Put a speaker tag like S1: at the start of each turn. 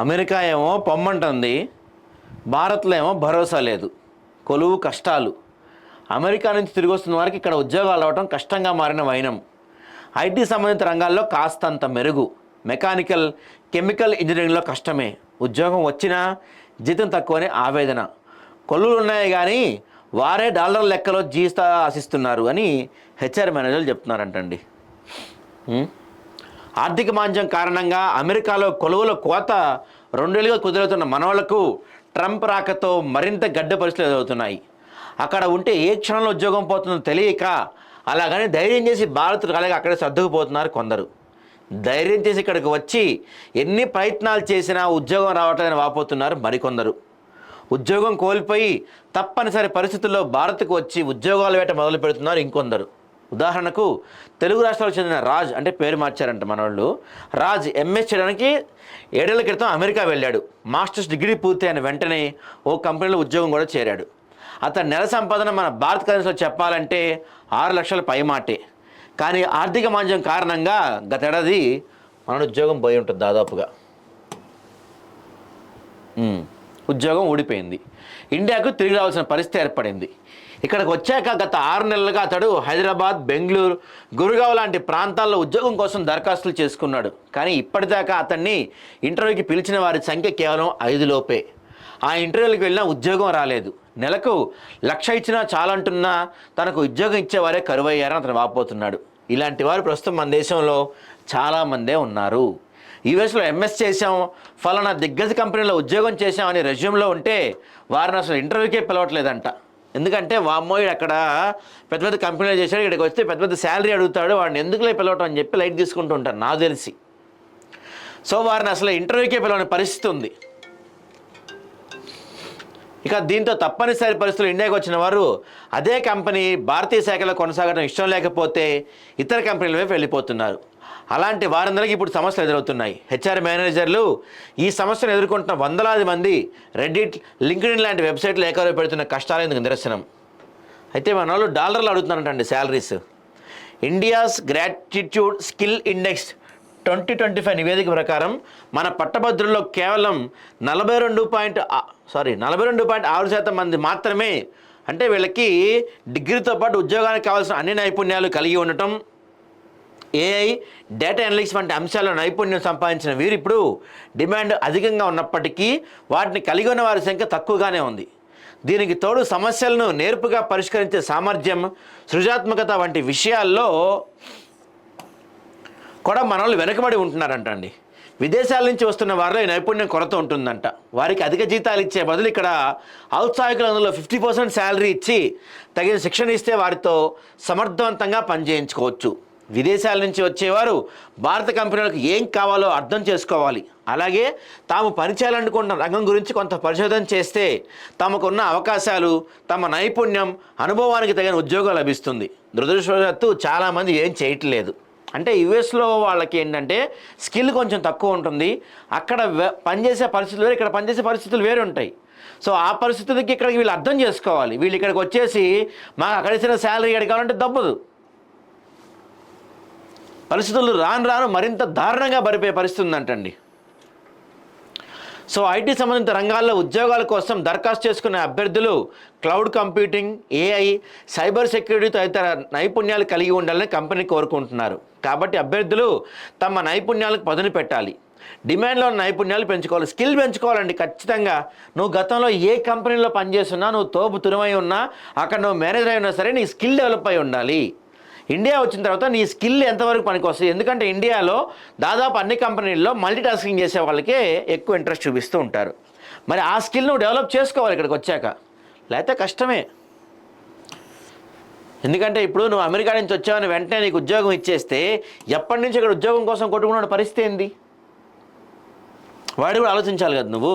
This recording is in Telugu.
S1: అమెరికా ఏమో పొమ్మంటుంది భారత్లో ఏమో భరోసా లేదు కొలువు కష్టాలు. అమెరికా నుంచి తిరిగి వస్తున్న వారికి ఇక్కడ ఉద్యోగాలు అవ్వటం కష్టంగా మారిన వైనం. ఐటీ సంబంధిత రంగాల్లో కాస్తంత మెరుగు. మెకానికల్ కెమికల్ ఇంజనీరింగ్లో కష్టమే. ఉద్యోగం వచ్చినా జీతం తక్కువనే ఆవేదన. కొలువులు ఉన్నాయి కానీ వారే డాలర్ లెక్కలో జీస్తా ఆశిస్తున్నారు అని హెచ్ఆర్ మేనేజర్లు చెప్తున్నారంటండి. ఉం? ఆర్థిక మాంద్యం కారణంగా అమెరికాలో కొలువుల కోత రెండేళ్ళుగా కుదురుతున్న మనవాళ్ళకు ట్రంప్ రాకతో మరింత గడ్డ పరిస్థితులు ఎదురవుతున్నాయి. అక్కడ ఉంటే ఏ క్షణంలో ఉద్యోగం పోతుందో తెలియక అలాగని ధైర్యం చేసి భారత్ కాలేక అక్కడే సర్దుకుపోతున్నారు కొందరు. ధైర్యం చేసి ఇక్కడికి వచ్చి ఎన్ని ప్రయత్నాలు చేసినా ఉద్యోగం రావట్లేదని వాపోతున్నారు మరికొందరు. ఉద్యోగం కోల్పోయి తప్పనిసరి పరిస్థితుల్లో భారత్కు వచ్చి ఉద్యోగాల వేట మొదలు పెడుతున్నారు ఇంకొందరు. ఉదాహరణకు తెలుగు రాష్ట్రాలకు చెందిన రాజ్ అంటే పేరు మార్చారంట మనోళ్ళు. రాజ్ ఎంఎస్ చేయడానికి ఏడేళ్ళ క్రితం అమెరికా వెళ్ళాడు. మాస్టర్స్ డిగ్రీ పూర్తయిన వెంటనే ఓ కంపెనీలో ఉద్యోగం కూడా చేరాడు. అతని నెల సంపాదన మన భారత కరెన్సీలో చెప్పాలంటే ఆరు లక్షల పైమాటే కానీ ఆర్థిక మాంద్యం కారణంగా గతేడాది మన ఉద్యోగం పోయి ఉంటుంది దాదాపుగా. ఉద్యోగం ఊడిపోయింది. ఇండియాకు తిరిగి రావాల్సిన పరిస్థితి ఏర్పడింది. ఇక్కడికి వచ్చాక గత ఆరు నెలలుగా అతడు హైదరాబాద్ బెంగళూరు గురుగావ్ లాంటి ప్రాంతాల్లో ఉద్యోగం కోసం దరఖాస్తులు చేసుకున్నాడు. కానీ ఇప్పటిదాకా అతన్ని ఇంటర్వ్యూకి పిలిచిన వారి సంఖ్య కేవలం ఐదు లోపే. ఆ ఇంటర్వ్యూలకు వెళ్ళినా ఉద్యోగం రాలేదు. నెలకు లక్ష ఇచ్చినా చాలంటున్నా తనకు ఉద్యోగం ఇచ్చేవారే కరువయ్యారని అతను వాపోతున్నాడు. ఇలాంటి వారు ప్రస్తుతం మన దేశంలో చాలామందే ఉన్నారు. యూఎస్లో ఎంఎస్ చేసాం ఫలానా దిగ్గజ కంపెనీలో ఉద్యోగం చేసాం అని రెజ్యూమ్లో ఉంటే వారిని అసలు ఇంటర్వ్యూకే పిలవట్లేదంట. ఎందుకంటే వామ్మో అక్కడ పెద్ద పెద్ద కంపెనీలు చేశాడు ఇక్కడికి వస్తే పెద్ద పెద్ద శాలరీ అడుగుతాడు వాడిని ఎందుకులే పిలవటం అని చెప్పి లైట్ తీసుకుంటూ ఉంటారు నాకు తెలిసి. సో వారిని అసలు ఇంటర్వ్యూకే పిలవని పరిస్థితి ఉంది. ఇక దీంతో తప్పనిసరి పరిస్థితులు ఇండియాకి వచ్చిన వారు అదే కంపెనీ భారతీయ శాఖలో కొనసాగడం ఇష్టం లేకపోతే ఇతర కంపెనీల వైపు వెళ్ళిపోతున్నారు. అలాంటి వారందరికీ ఇప్పుడు సమస్యలు ఎదురవుతున్నాయి. హెచ్ఆర్ మేనేజర్లు ఈ సమస్యను ఎదుర్కొంటున్న వందలాది మంది రెడ్డిట్ లింక్డ్ఇన్ లాంటి వెబ్సైట్లు ఏకరవ పెడుతున్న కష్టాలు ఇందుకు నిదర్శనం? అయితే మన వాళ్ళు డాలర్లు అడుగుతున్నారంటండి salaries. India's graduate skill index twenty twenty five నివేదిక ప్రకారం మన పట్టభద్రుల్లో కేవలం నలభై రెండు పాయింట్ సారీ నలభై రెండు పాయింట్ ఆరు శాతం మంది మాత్రమే అంటే వీళ్ళకి డిగ్రీతో పాటు ఉద్యోగానికి కావాల్సిన అన్ని నైపుణ్యాలు కలిగి ఉండటం ఏఐ డేటా అనలిక్స్ వంటి అంశాల్లో నైపుణ్యం సంపాదించిన వీరు ఇప్పుడు డిమాండ్ అధికంగా ఉన్నప్పటికీ వాటిని కలిగి ఉన్న వారి సంఖ్య తక్కువగానే ఉంది. దీనికి తోడు సమస్యలను నేర్పుగా పరిష్కరించే సామర్థ్యం సృజాత్మకత వంటి విషయాల్లో కూడా మనల్ని వెనుకబడి ఉంటున్నారంట అండి విదేశాల నుంచి వస్తున్న వారిలో ఈ నైపుణ్యం కొరత ఉంటుందంట. వారికి అధిక జీతాలు ఇచ్చే బదులు ఇక్కడ ఔత్సాహికులు అందులో ఫిఫ్టీ పర్సెంట్ శాలరీ ఇచ్చి తగిన శిక్షణ ఇస్తే వారితో సమర్థవంతంగా పనిచేయించుకోవచ్చు. విదేశాల నుంచి వచ్చేవారు భారత కంపెనీలకు ఏం కావాలో అర్థం చేసుకోవాలి. అలాగే తాము పనిచేయాలనుకున్న రంగం గురించి కొంత పరిశోధన చేస్తే తమకున్న అవకాశాలు తమ నైపుణ్యం అనుభవానికి తగిన ఉద్యోగం లభిస్తుంది. దురదృష్టవశాత్తు చాలామంది ఏం చేయట్లేదు. అంటే యుఎస్లో వాళ్ళకి ఏంటంటే స్కిల్ కొంచెం తక్కువ ఉంటుంది. అక్కడ పనిచేసే పరిస్థితులు వేరు ఇక్కడ పనిచేసే పరిస్థితులు వేరు ఉంటాయి. సో ఆ పరిస్థితులకి ఇక్కడికి వీళ్ళు అర్థం చేసుకోవాలి. వీళ్ళు ఇక్కడికి వచ్చేసి మాకు అక్కడ ఇచ్చిన శాలరీ ఇక్కడ కావాలంటే దబ్బదు పరిస్థితులు రాను రాను మరింత దారుణంగా పడిపోయే పరిస్థితి ఉందంటండి. సో ఐటీ సంబంధిత రంగాల్లో ఉద్యోగాల కోసం దరఖాస్తు చేసుకునే అభ్యర్థులు cloud computing AI cyber security తదితర నైపుణ్యాలు కలిగి ఉండాలని కంపెనీ కోరుకుంటున్నారు. కాబట్టి అభ్యర్థులు తమ నైపుణ్యాలకు పదును పెట్టాలి. డిమాండ్లో ఉన్న నైపుణ్యాలు పెంచుకోవాలి. స్కిల్ పెంచుకోవాలండి ఖచ్చితంగా. నువ్వు గతంలో ఏ కంపెనీలో పనిచేస్తున్నా నువ్వు తోపు తురుమై ఉన్నా అక్కడ నువ్వు మేనేజర్ అయి ఉన్నా సరే నీ స్కిల్ డెవలప్ అయి ఉండాలి. ఇండియా వచ్చిన తర్వాత నీ స్కిల్ ఎంతవరకు పనికొస్తుంది ఎందుకంటే ఇండియాలో దాదాపు అన్ని కంపెనీల్లో మల్టీ టాస్కింగ్ చేసే వాళ్ళకే ఎక్కువ ఇంట్రెస్ట్ చూపిస్తూ ఉంటారు. మరి ఆ స్కిల్ నువ్వు డెవలప్ చేసుకోవాలి ఇక్కడికి వచ్చాక. లేకపోతే కష్టమే. ఎందుకంటే ఇప్పుడు నువ్వు అమెరికా నుంచి వచ్చావని వెంటనే నీకు ఉద్యోగం ఇచ్చేస్తే ఎప్పటి నుంచి ఇక్కడ ఉద్యోగం కోసం కొట్టుకున్న పరిస్థితి ఏంది? వాడు కూడా ఆలోచించాలి కదా నువ్వు.